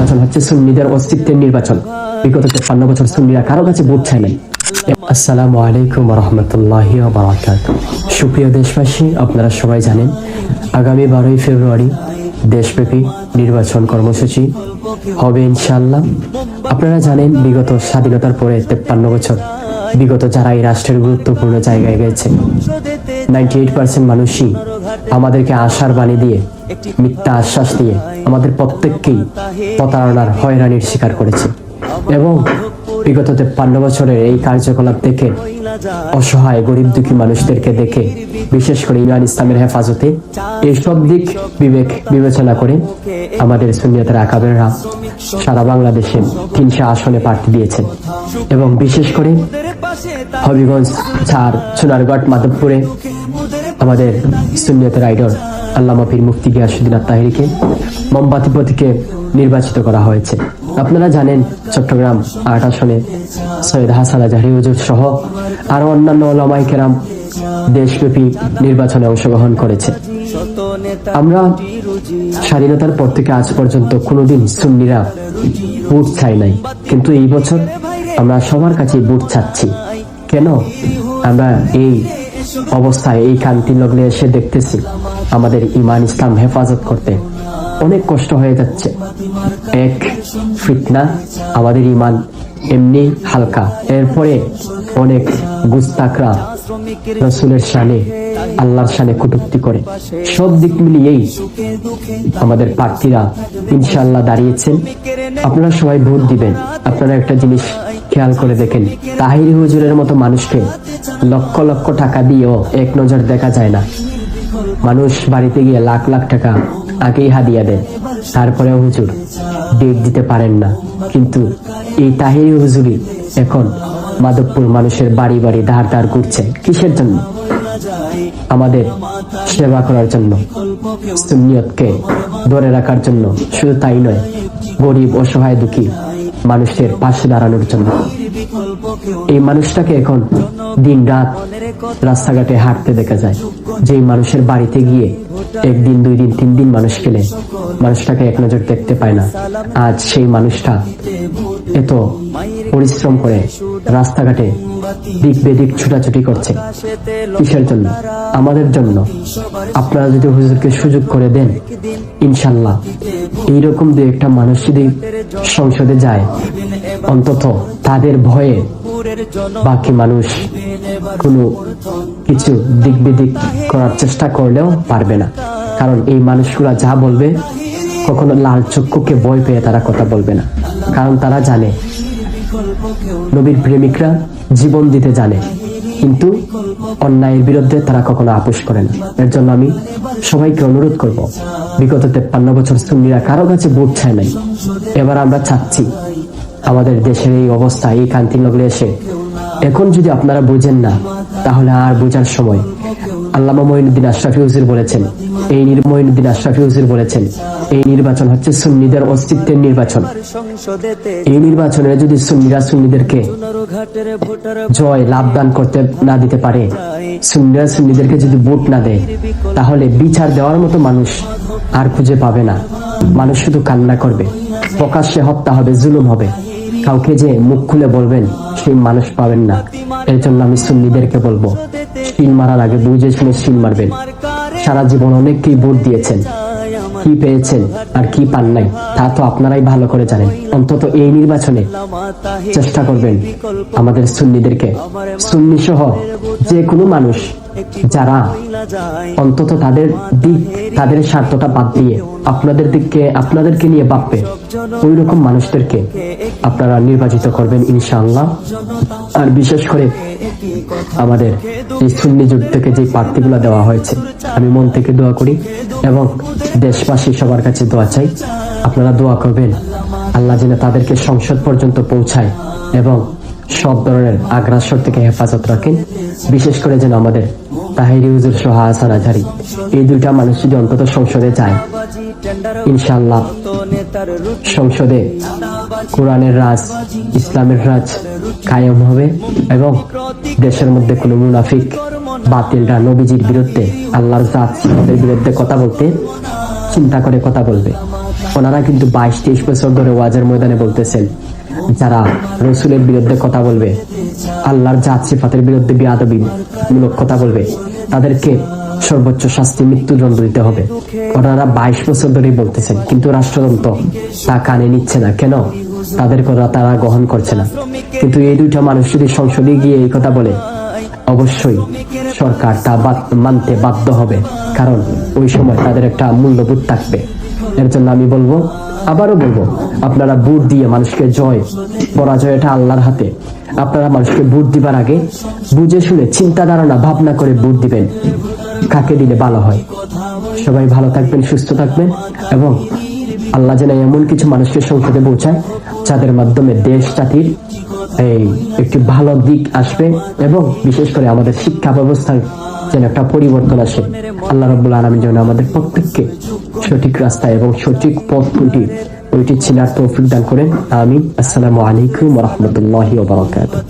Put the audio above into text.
নির্বাচন হচ্ছে সুন্নিদের অস্তিত্বের নির্বাচন। বিগত তেপ্পান্ন বছর সুন্নিরা কারও কাছে ভোট চায় নাই। আসসালামু আলাইকুম রহমতুল্লাহি সুপ্রিয় দেশবাসী, আপনারা সবাই জানেন, আগামী বারোই ফেব্রুয়ারি দেশব্যাপী নির্বাচন কর্মসূচি হবে ইনশাআল্লাহ। আপনারা জানেন, বিগত স্বাধীনতার পরে তেপ্পান্ন বছর বিগত যারা এই রাষ্ট্রের গুরুত্বপূর্ণ জায়গায় গেছে নাইনটি এইট পার্সেন্ট মানুষই আমাদেরকে আশার বাণী দিয়ে মিথ্যা আশ্বাস দিয়ে আমাদের প্রত্যেককেই প্রতারণার হয়রানির শিকার করেছে। এবং বিগত তেপ্পান্ন বছরের এই কার্যকলাপ দেখে অসহায়, গরিব দুঃখী মানুষদেরকে দেখে বিশেষ করে ইমান ইসলামের হেফাজতে এইসব দিক বিবেক বিবেচনা করে আমাদের সুনিয়তের আকাবেররা সারা বাংলাদেশে তিনশো আসনে প্রার্থী দিয়েছেন। এবং বিশেষ করে হবিগঞ্জ, ছাড় সোনারগড় মাধবপুরে আমাদের সুনিয়তের আইডল আল্লামা পীর মুফতি গিয়াসুদ্দিন আত্মাহিরিকে মোমবাতি প্রতীকে নির্বাচিত করা হয়েছে। আপনারা জানেন চট্টগ্রাম আট আসনে সৈয়দ হাসান আজহারি হুজুর সহ আরও অন্যান্য ওলামাই কেরাম দেশব্যাপী নির্বাচনে অংশগ্রহণ করেছে। আমরা স্বাধীনতার পর থেকে আজ পর্যন্ত কোনোদিন সুন্নিরা বুট চাই নাই। কিন্তু এই বছর আমরা সবার কাছে বুট চাচ্ছি কেন? আমরা এই অবস্থায় এই কান্তি লগ্নে এসে দেখতেছি আমাদের ইমান ইসলাম হেফাজত করতে। অনেক কষ্ট হয়ে যাচ্ছে। এক ফিতনা, আমাদের ইমান এমনি হালকা। এরপরে অনেক গুস্তাকরা রসুলের শানে, আল্লাহর শানে কটুক্তি করে। সব দিক মিলিয়েই আমাদের প্রার্থীরা ইনশাল্লাহ দাঁড়িয়েছেন। আপনারা সবাই ভোট দিবেন। আপনারা একটা জিনিস খেয়াল করে দেখেন। তাহিরি হুজুরের মতো মানুষকে লক্ষ লক্ষ টাকা দিয়েও এক নজর দেখা যায় না। মানুষ বাড়িতে গিয়ে লাখ লাখ টাকা আগেই হাদিয়া দেন তারপরে হুজুর ডেট দিতে পারেন না। কিন্তু এই তাহিরি হুজুরি এখন মাধবপুর মানুষের বাড়ি বাড়ি ধার ধার ঘুরছে কিসের জন্য? আমাদের সেবা করার জন্য, সুন্নিয়তকে ধরে রাখার জন্য। শুধু তাই নয়, গরিব, অসহায়, দুঃখী মানুষের পাশে দাঁড়ানোর জন্য। এই মানুষটাকে এখন দিন রাত রাস্তাঘাটে হাঁটতে দেখা যায়। যে মানুষের বাড়িতে গিয়ে একদিন, দুই দিন, তিন দিন মানুষ খেলে মানুষটাকে এক নজর দেখতে পায় না। আজ সেই মানুষটা এত পরিশ্রম করে রাস্তাঘাটে দিক বেদিক ছুটাছুটি করছে। কিসের জন্য? আমাদের জন্য। আপনারা যদি হুজুরকে সুযোগ করে দেন ইনশাল্লাহ এইরকম দু একটা মানুষ যদি সংসদে যায়, অন্তত তাদের ভয়ে বাকি মানুষ কোনো কিছু দিক বিদিক করার চেষ্টা করলেও পারবে না। কারণ এই মানুষগুলা যা বলবে, কখনো লাল চক্ষুকে ভয় পেয়ে তারা কথা বলবে না। কারণ তারা জানে নবীর প্রেমিকরা জীবন দিতে জানে, কিন্তু অন্যায়ের বিরুদ্ধে তারা কখনো আপোষ করে না। এর জন্য আমি সবাইকে অনুরোধ করব, বিগত তেপ্পান্ন বছর সুন্নিরা কারও কাছে ভোট চায় নাই। এবার আমরা চাচ্ছি, আমাদের দেশের এই অবস্থা, এই কান্তি লগলে এসে, এখন যদি আপনারা বুঝেন না, তাহলে আর বোঝার সময় আল্লামা আশরাফি বলেছেন, এই আশরাফি বলেছেন, এই নির্বাচন হচ্ছে সুন্নিদের অস্তিত্বের নির্বাচন। এই নির্বাচনে যদি সুন্নিরা সুন্নিদেরকে জয় করতে না দিতে পারে, সুন্নিরা সুন্নিদেরকে যদি ভোট না দেয়, তাহলে বিচার দেওয়ার মতো মানুষ আর খুঁজে পাবে না। মানুষ শুধু কান্না করবে, প্রকাশ্যে হত্যা হবে, জুলুম হবে। কাউকে যে মুখ খুলে বলবেন, সেই মানুষ পাবেন না। এর জন্য আমি সুন্নিদেরকে বলব শিল মারার আগে বুঝে শুনে শিল মারবেন, সারা জীবন অনেককেই ভোট দিয়েছেন। কি পেয়েছেন আর কি পান নাই, তা তো আপনারাই ভালো করে জানেন। অন্তত এই নির্বাচনে চেষ্টা করবেন আমাদের সুন্নিদেরকে। সুন্নি সহ যে কোনো মানুষ, যারা অন্তত তাদের দিক, তাদের স্বার্থটা বাদ দিয়ে আপনাদের দিককে, আপনাদেরকে নিয়ে ভাববে ওই রকম মানুষদেরকে আপনারা নির্বাচিত করবেন ইনশাআল্লাহ। আর বিশেষ করে আমাদের এই সুন্নি থেকে যে প্রার্থীগুলো দেওয়া হয়েছে, আমি মন থেকে দোয়া করি এবং দেশবাসী সবার কাছে দোয়া চাই। আপনারা দোয়া করবেন, আল্লাহ যেন তাদেরকে সংসদ পর্যন্ত পৌঁছায় এবং সব ধরনের আগ্রাসর থেকে হেফাজত রাখেন। বিশেষ করে যেন আমাদের তাহিরি হুজুর সহ হাসান আজহারি, এই দুইটা মানুষ যদি অন্তত সংসদে যায় ইনশাল্লাহ সংসদে কোরআনের রাজ, ইসলামের রাজ কায়েম হবে এবং দেশের মধ্যে কোনো মুনাফিক, বাতিলরা নবীজির বিরুদ্ধে, আল্লাহর জাত বিরুদ্ধে কথা বলতে চিন্তা করে কথা বলবে। ওনারা কিন্তু বাইশ, তেইশ বছর ধরে ওয়াজের ময়দানে বলতেছেন, যারা রসুলের বিরুদ্ধে কথা বলবে, আল্লাহর জাত, সিফাতের বিরুদ্ধে বিয়াদবি মূলক কথা বলবে, তাদেরকে সর্বোচ্চ শাস্তি মৃত্যুদণ্ড দিতে হবে। ওনারা বাইশ বছর ধরেই বলতেছেন, কিন্তু রাষ্ট্রযন্ত্র তা কানে নিচ্ছে না। কেন? তাদের কথা তারা গ্রহণ করছে না। কিন্তু এই দুইটা মানুষ যদি সংসদে গিয়ে এই কথা বলে, অবশ্যই সরকার তা মানতে বাধ্য হবে। কারণ ওই সময় তাদের একটা মূল্যবোধ থাকবে। এর জন্য আমি বলব, আবারও বলব, আপনারা বুট দিয়ে মানুষকে জয়, পরাজয় এটা আল্লাহর হাতে। আপনারা মানুষকে বুট দিবার আগে বুঝে শুনে চিন্তা ধারণা ভাবনা করে বুট দিবেন। কাকে দিলে ভালো হয়? সবাই ভালো থাকবেন, সুস্থ থাকবেন এবং আল্লাহ যেন এমন কিছু মানুষকে সংসদে পৌঁছায় যাদের মাধ্যমে দেশ, জাতির এই একটি ভালো দিক আসবে এবং বিশেষ করে আমাদের শিক্ষা ব্যবস্থার যেন একটা পরিবর্তন আসে। আল্লাহ রব্বুল আলমী যেন আমাদের প্রত্যেককে সঠিক রাস্তায় এবং সঠিক পথ কোনটি ওইটি চিনার তৌফিক দান করেন। আমি আসসালামু আলাইকুম রহমতুল্লাহি ওবরাকাতুহ